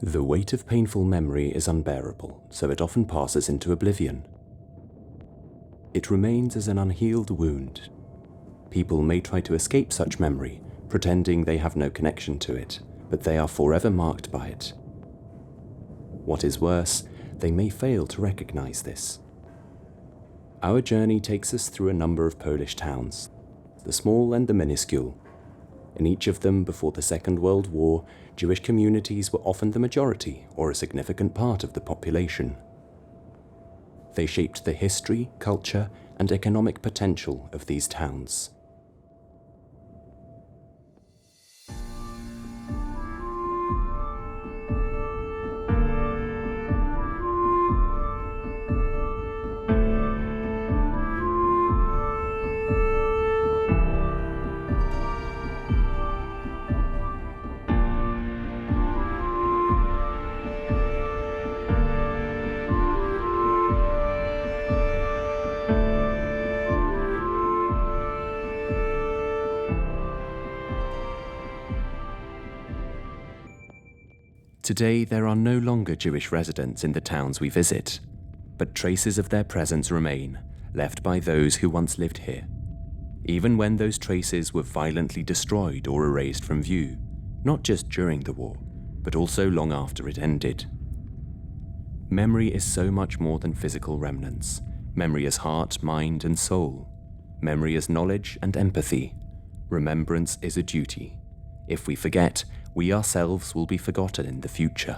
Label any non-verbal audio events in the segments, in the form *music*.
The weight of painful memory is unbearable, so it often passes into oblivion. It remains as an unhealed wound. People may try to escape such memory, pretending they have no connection to it, but they are forever marked by it. What is worse, they may fail to recognize this. Our journey takes us through a number of Polish towns, the small and the minuscule. In each of them, before the Second World War, Jewish communities were often the majority or a significant part of the population. They shaped the history, culture, and economic potential of these towns. Today, there are no longer Jewish residents in the towns we visit, but traces of their presence remain, left by those who once lived here, even when those traces were violently destroyed or erased from view, not just during the war, but also long after it ended. Memory is so much more than physical remnants. Memory is heart, mind, and soul. Memory is knowledge and empathy. Remembrance is a duty. If we forget, we ourselves will be forgotten in the future.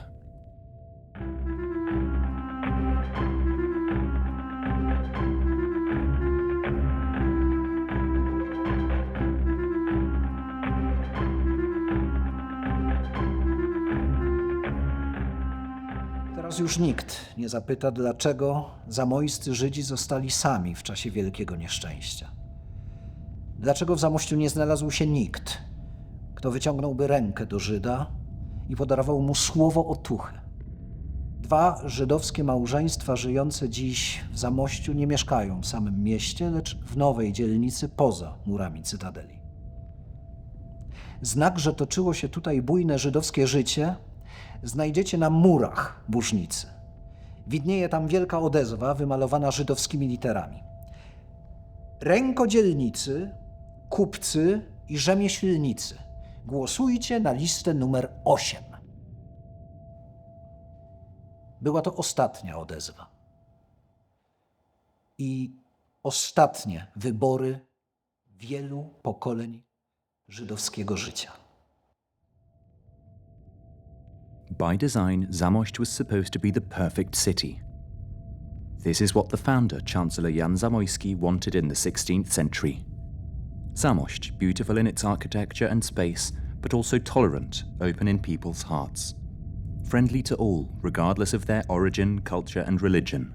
Teraz już nikt nie zapyta, dlaczego zamojscy Żydzi zostali sami w czasie wielkiego nieszczęścia. Dlaczego w Zamościu nie znalazł się nikt, kto wyciągnąłby rękę do Żyda i podarował mu słowo otuchy. Dwa żydowskie małżeństwa żyjące dziś w Zamościu nie mieszkają w samym mieście, lecz w nowej dzielnicy poza murami Cytadeli. Znak, że toczyło się tutaj bujne żydowskie życie, znajdziecie na murach Burznicy. Widnieje tam wielka odezwa wymalowana żydowskimi literami. Rękodzielnicy, kupcy i rzemieślnicy, głosujcie na listę numer 8. Była to ostatnia odezwa. I ostatnie wybory wielu pokoleń żydowskiego życia. By design, Zamość was supposed to be the perfect city. This is what the founder, Chancellor Jan Zamoyski, wanted in the 16th century. Zamość, beautiful in its architecture and space, but also tolerant, open in people's hearts. Friendly to all, regardless of their origin, culture, and religion.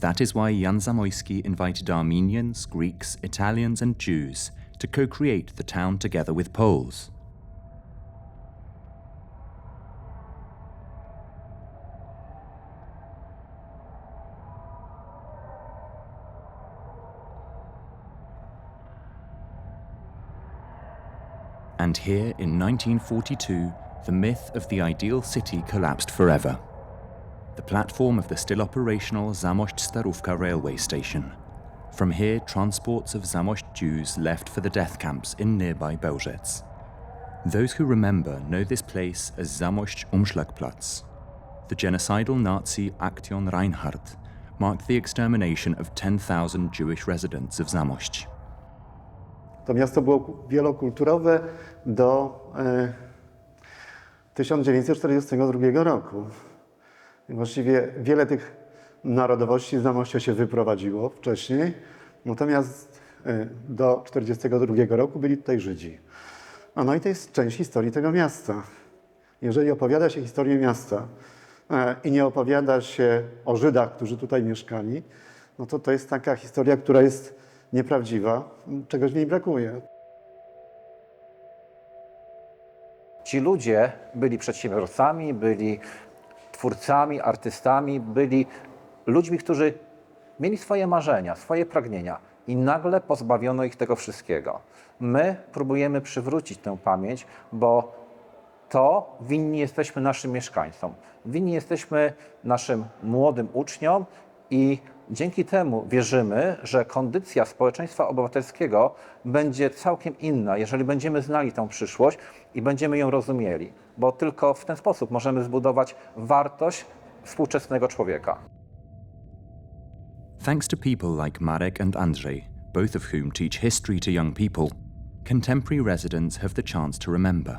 That is why Jan Zamoyski invited Armenians, Greeks, Italians, and Jews to co create the town together with Poles. And here in 1942, the myth of the ideal city collapsed forever. The platform of the still operational Zamość Starówka railway station. From here, transports of Zamość Jews left for the death camps in nearby Bełżec. Those who remember know this place as Zamość Umschlagplatz. The genocidal Nazi Aktion Reinhardt marked the extermination of 10,000 Jewish residents of Zamość. To miasto było wielokulturowe do e, 1942 roku. I właściwie wiele tych narodowości z się wyprowadziło wcześniej, natomiast e, do 1942 roku byli tutaj Żydzi. A no i to jest część historii tego miasta. Jeżeli opowiada się historię miasta e, i nie opowiada się o Żydach, którzy tutaj mieszkali, no to to jest taka historia, która jest nieprawdziwa, czegoś w niej brakuje. Ci ludzie byli przedsiębiorcami, byli twórcami, artystami, byli ludźmi, którzy mieli swoje marzenia, swoje pragnienia i nagle pozbawiono ich tego wszystkiego. My próbujemy przywrócić tę pamięć, bo to winni jesteśmy naszym mieszkańcom. Winni jesteśmy naszym młodym uczniom i dzięki temu wierzymy, że kondycja społeczeństwa obywatelskiego będzie całkiem inna, jeżeli będziemy znali tą przyszłość i będziemy ją rozumieli, bo tylko w ten sposób możemy zbudować wartość współczesnego człowieka. Thanks to people like Marek and Andrzej, both of whom teach history to young people, contemporary residents have the chance to remember.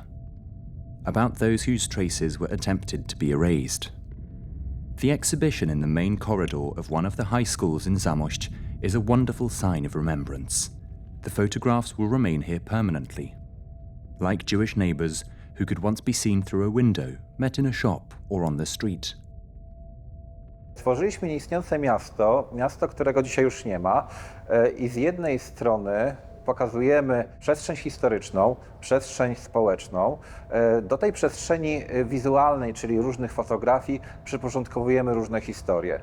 About those whose traces were attempted to be erased. The exhibition in the main corridor of one of the high schools in Zamość is a wonderful sign of remembrance. The photographs will remain here permanently. Like Jewish neighbours who could once be seen through a window, met in a shop or on the street. Stworzyliśmy nieistniejące miasto, miasto, którego dzisiaj już nie ma i z jednej strony pokazujemy przestrzeń historyczną, przestrzeń społeczną. E, Do tej przestrzeni wizualnej, czyli różnych fotografii, przyporządkowujemy różne historie.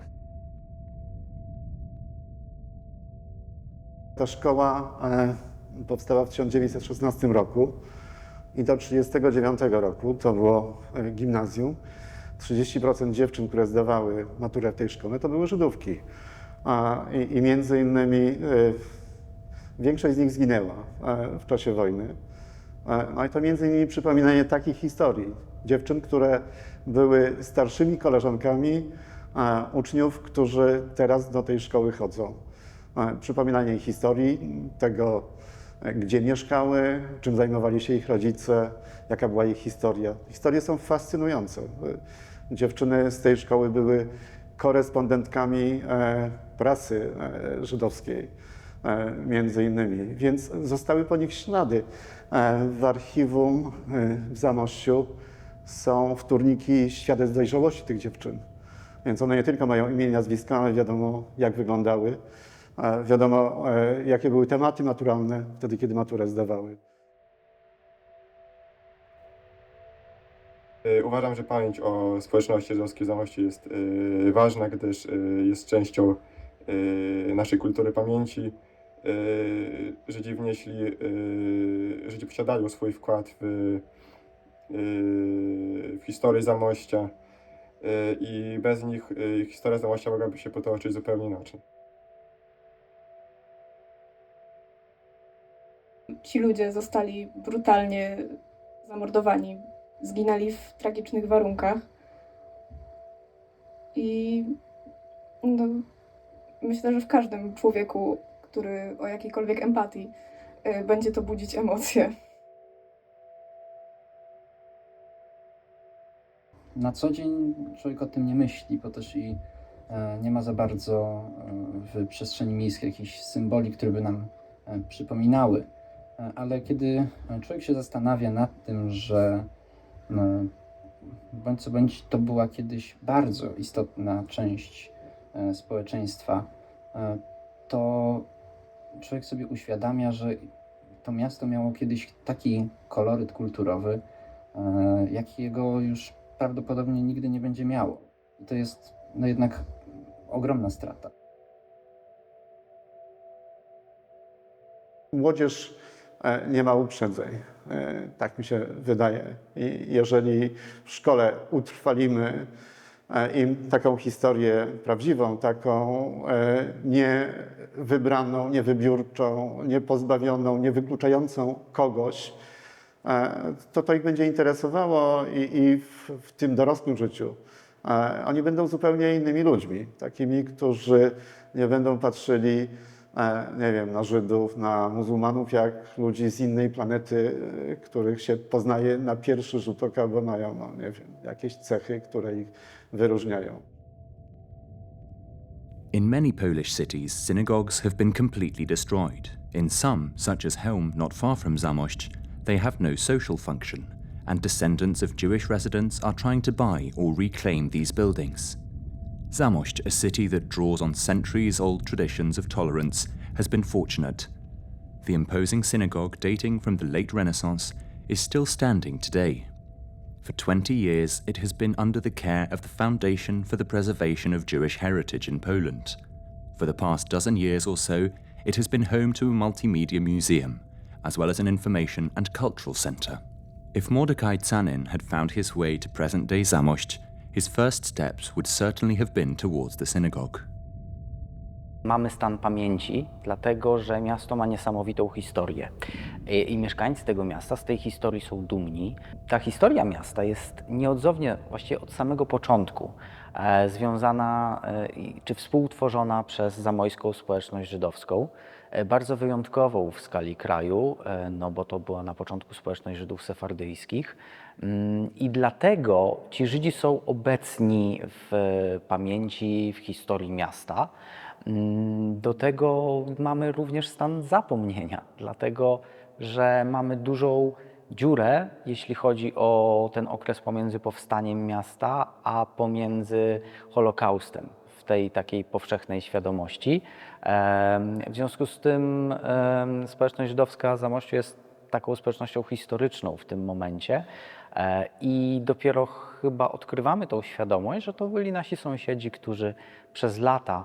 Ta szkoła e, powstała w 1916 roku i do 1939 roku, to było e, gimnazjum, 30% dziewczyn, które zdawały maturę w tej szkole, to były Żydówki. I, między innymi większość z nich zginęła e, w czasie wojny. E, No i to między innymi przypominanie takich historii. Dziewczyn, które były starszymi koleżankami e, uczniów, którzy teraz do tej szkoły chodzą. Przypominanie ich historii, tego, gdzie mieszkały, czym zajmowali się ich rodzice, jaka była ich historia. Historie są fascynujące. Dziewczyny z tej szkoły były korespondentkami prasy żydowskiej między innymi, więc zostały po nich ślady. E, W archiwum e, w Zamościu są wtórniki świadectw dojrzałości tych dziewczyn. Więc one nie tylko mają imię i nazwisko, ale wiadomo jak wyglądały, e, wiadomo e, jakie były tematy maturalne wtedy, kiedy maturę zdawały. Uważam, że pamięć o społeczności żydowskiej w Zamościu jest ważna, gdyż jest częścią naszej kultury pamięci. Y, Żydzi wnieśli, y, Żydzi posiadają swój wkład w, y, w historię Zamościa i bez nich historia Zamościa mogłaby się potoczyć zupełnie inaczej. ci ludzie zostali brutalnie zamordowani, zginęli w tragicznych warunkach. I no, myślę, że w każdym człowieku, który o jakiejkolwiek empatii, y, będzie to budzić emocje. na co dzień człowiek o tym nie myśli, bo też i e, nie ma za bardzo e, w przestrzeni miejskiej jakichś symboli, które by nam e, przypominały. Ale kiedy człowiek się zastanawia nad tym, że no, bądź co bądź to była kiedyś bardzo istotna część społeczeństwa, to człowiek sobie uświadamia, że to miasto miało kiedyś taki koloryt kulturowy, e, jakiego już prawdopodobnie nigdy nie będzie miało. I to jest no jednak ogromna strata. Młodzież e, nie ma uprzedzeń, e, tak mi się wydaje. I jeżeli w szkole utrwalimy im taką historię prawdziwą, taką e, niewybraną, niewybiórczą, niepozbawioną, niewykluczającą kogoś, e, to to ich będzie interesowało i, i w, w tym dorosłym życiu. E, oni będą zupełnie innymi ludźmi, takimi, którzy nie będą patrzyli e, nie wiem, na Żydów, na muzułmanów, jak ludzi z innej planety, e, których się poznaje na pierwszy rzut oka, bo mają, no, nie wiem, jakieś cechy, które ich wyróżniają. In many Polish cities, synagogues have been completely destroyed. In some, such as Helm, not far from Zamość, they have no social function, and descendants of Jewish residents are trying to buy or reclaim these buildings. Zamość, a city that draws on centuries old traditions of tolerance, has been fortunate. The imposing synagogue, dating from the late Renaissance, is still standing today. For 20 years, it has been under the care of the Foundation for the Preservation of Jewish Heritage in Poland. For the past dozen years or so, it has been home to a multimedia museum, as well as an information and cultural centre. If Mordecai Tsanin had found his way to present day Zamość, his first steps would certainly have been towards the synagogue. Mamy stan pamięci, dlatego że miasto ma niesamowitą historię. I, I mieszkańcy tego miasta z tej historii są dumni. Ta historia miasta jest nieodzownie, właściwie od samego początku, e, związana e, czy współtworzona przez zamojską społeczność żydowską. E, bardzo wyjątkową w skali kraju, e, no bo to była na początku społeczność Żydów sefardyjskich. Mm, I dlatego ci Żydzi są obecni w pamięci, w historii miasta. Mm, Do tego mamy również stan zapomnienia, dlatego że mamy dużą dziurę, jeśli chodzi o ten okres pomiędzy powstaniem miasta a pomiędzy Holokaustem w tej takiej powszechnej świadomości. W związku z tym społeczność żydowska Zamościu jest taką społecznością historyczną w tym momencie e, i dopiero chyba odkrywamy tą świadomość, że to byli nasi sąsiedzi, którzy przez lata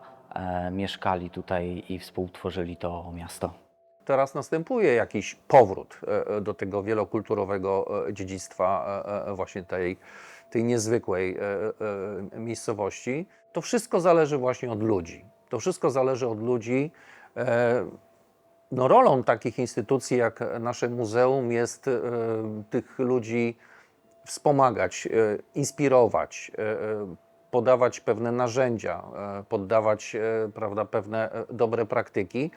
mieszkali tutaj i współtworzyli to miasto. Teraz następuje jakiś powrót e, e, do tego wielokulturowego e, dziedzictwa e, e, właśnie tej, tej niezwykłej e, e, miejscowości. To wszystko zależy właśnie od ludzi. To wszystko zależy od ludzi. E, No, rolą takich instytucji jak nasze muzeum jest e, tych ludzi wspomagać, e, inspirować, e, e, podawać pewne narzędzia, e, poddawać e, prawda, pewne e, dobre praktyki.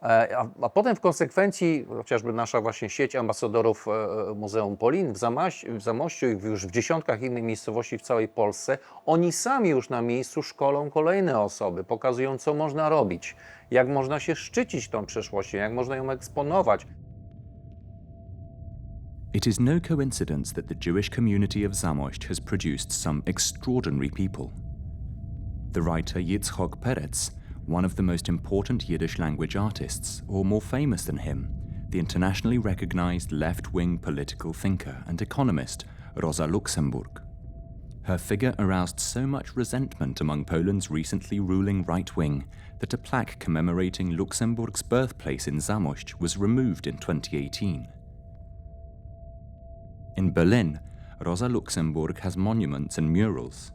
A, a potem w konsekwencji chociażby nasza właśnie sieć ambasadorów Muzeum Polin w, Zamaś, w Zamościu i już w dziesiątkach innych miejscowości w całej Polsce, oni sami już na miejscu szkolą kolejne osoby, pokazują co można robić, jak można się szczycić tą przeszłością, jak można ją eksponować. It is no coincidence that the Jewish community of Zamość has produced some extraordinary people. The writer Yitzhak Peretz, one of the most important Yiddish language artists, or more famous than him, the internationally recognized left wing political thinker and economist Rosa Luxemburg. Her figure aroused so much resentment among Poland's recently ruling right wing that a plaque commemorating Luxemburg's birthplace in Zamość was removed in 2018. In Berlin, Rosa Luxemburg has monuments and murals.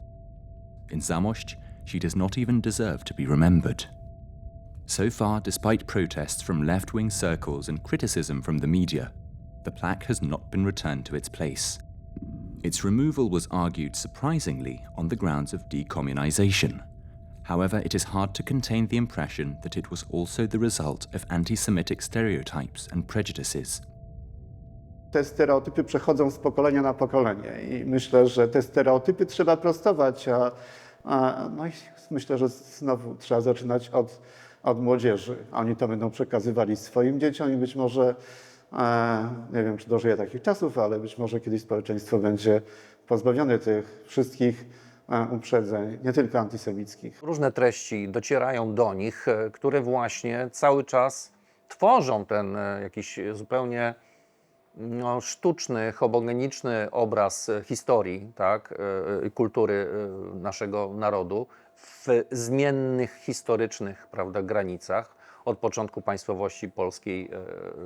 In Zamość, she does not even deserve to be remembered. So far, despite protests from left wing circles and criticism from the media, the plaque has not been returned to its place. Its removal was argued surprisingly on the grounds of decommunization. However, it is hard to contain the impression that it was also the result of anti Semitic stereotypes and prejudices. Te stereotypy przechodzą z pokolenia na pokolenie i myślę, że te stereotypy trzeba prostować, a, a no i myślę, że znowu trzeba zaczynać od, od młodzieży. Oni to będą przekazywali swoim dzieciom i być może, e, nie wiem czy dożyje takich czasów, ale być może kiedyś społeczeństwo będzie pozbawione tych wszystkich e, uprzedzeń, nie tylko antysemickich. Różne treści docierają do nich, e, które właśnie cały czas tworzą ten e, jakiś zupełnie no, sztuczny, homogeniczny obraz historii, tak, e, e, kultury e, naszego narodu w zmiennych historycznych prawda, granicach od początku państwowości polskiej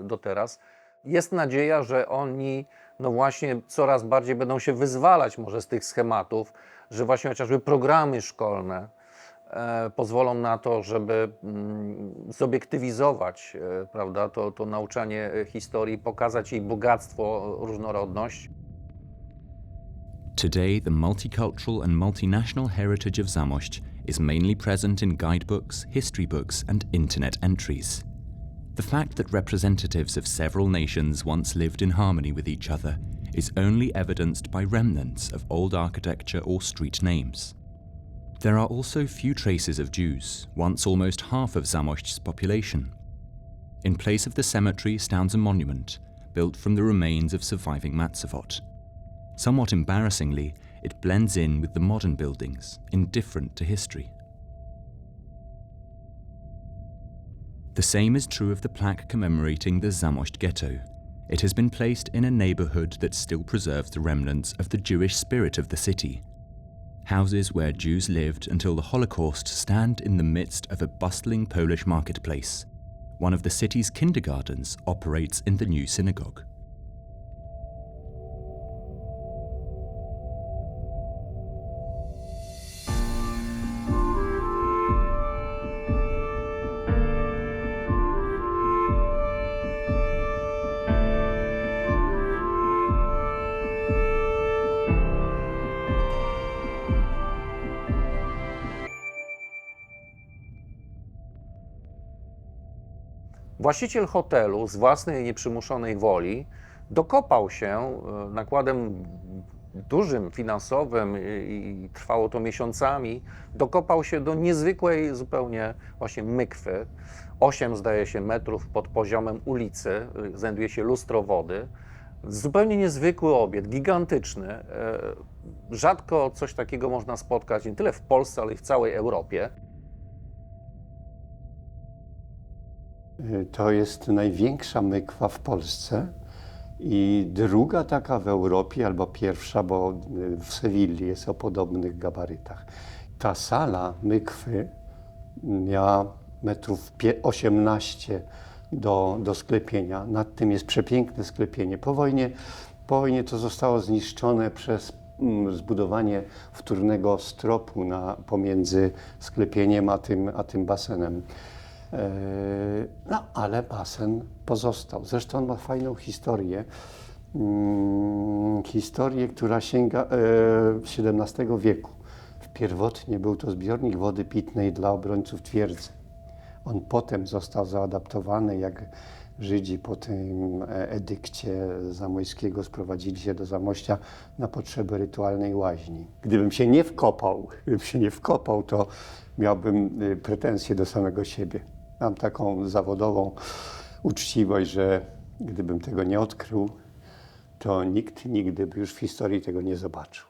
do teraz. Jest nadzieja, że oni no właśnie coraz bardziej będą się wyzwalać może z tych schematów, że właśnie chociażby programy szkolne pozwolą na to, żeby mm, zobiektywizować e, prawda, to, to nauczanie e, historii, pokazać jej bogactwo, różnorodność. Today, the multicultural and multinational heritage of Zamość is mainly present in guidebooks, history books, and internet entries. The fact that representatives of several nations once lived in harmony with each other is only evidenced by remnants of old architecture or street names. There are also few traces of Jews, once almost half of Zamość's population. In place of the cemetery stands a monument, built from the remains of surviving Matzevot. Somewhat embarrassingly, it blends in with the modern buildings, indifferent to history. The same is true of the plaque commemorating the Zamość ghetto. It has been placed in a neighborhood that still preserves the remnants of the Jewish spirit of the city. Houses where Jews lived until the Holocaust stand in the midst of a bustling Polish marketplace. One of the city's kindergartens operates in the new synagogue. Właściciel hotelu z własnej nieprzymuszonej woli dokopał się e, nakładem dużym finansowym i, trwało to miesiącami, dokopał się do niezwykłej zupełnie właśnie mykwy. 8 zdaje się metrów pod poziomem ulicy, y, znajduje się lustro wody. Zupełnie niezwykły obiekt, gigantyczny. E, Rzadko coś takiego można spotkać nie tyle w Polsce, ale i w całej Europie. To jest największa mykwa w Polsce i druga taka w Europie, albo pierwsza, bo y, w Sewilli jest o podobnych gabarytach. Ta sala mykwy miała metrów pie- 18 do, do sklepienia. Nad tym jest przepiękne sklepienie. Po wojnie, po wojnie to zostało zniszczone przez zbudowanie wtórnego stropu na, pomiędzy sklepieniem a tym, a tym basenem. E, No, ale basen pozostał. Zresztą on ma fajną historię. Mm, Historię, która sięga e, XVII wieku. Pierwotnie był to zbiornik wody pitnej dla obrońców twierdzy. On potem został zaadaptowany, jak Żydzi po tym e, edykcie zamojskiego sprowadzili się do Zamościa na potrzeby rytualnej łaźni. Gdybym się nie wkopał, gdybym się nie wkopał, to miałbym pretensje do samego siebie. Mam taką zawodową uczciwość, że gdybym tego nie odkrył, to nikt nigdy by już w historii tego nie zobaczył.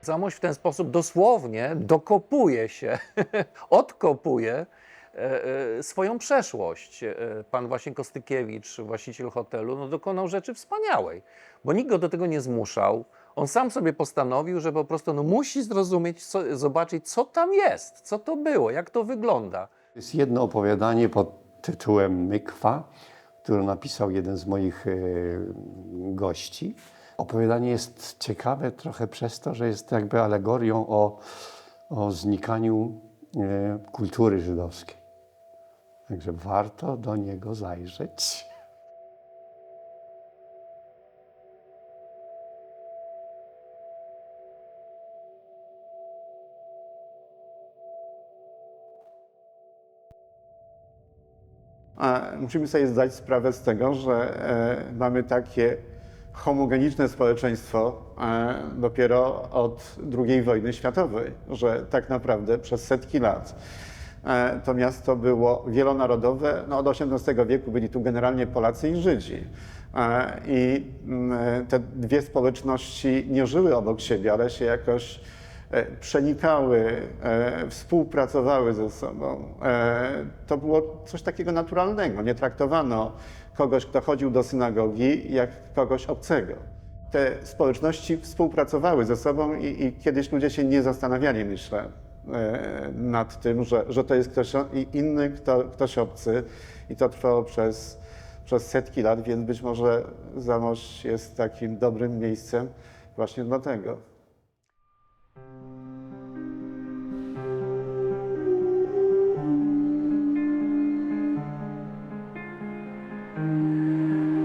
Zamość w ten sposób dosłownie dokopuje się, *laughs* odkopuje e, e, swoją przeszłość. E, Pan właśnie Kostykiewicz, właściciel hotelu, no dokonał rzeczy wspaniałej, bo nikt go do tego nie zmuszał. On sam sobie postanowił, że po prostu no, musi zrozumieć, co, zobaczyć, co tam jest, co to było, jak to wygląda. Jest jedno opowiadanie pod tytułem Mykwa, które napisał jeden z moich e, gości. Opowiadanie jest ciekawe trochę przez to, że jest jakby alegorią o, o znikaniu e, kultury żydowskiej. Także warto do niego zajrzeć. A musimy sobie zdać sprawę z tego, że e, mamy takie homogeniczne społeczeństwo e, dopiero od II wojny światowej, że tak naprawdę przez setki lat e, to miasto było wielonarodowe. No, od XVIII wieku byli tu generalnie Polacy i Żydzi. I mm, te dwie społeczności nie żyły obok siebie, ale się jakoś przenikały, e, współpracowały ze sobą. E, To było coś takiego naturalnego. Nie traktowano kogoś, kto chodził do synagogi, jak kogoś obcego. Te społeczności współpracowały ze sobą i, i kiedyś ludzie się nie zastanawiali, myślę, e, nad tym, że, że to jest ktoś inny, kto, ktoś obcy. I to trwało przez, przez setki lat, więc być może Zamość jest takim dobrym miejscem właśnie dlatego. うん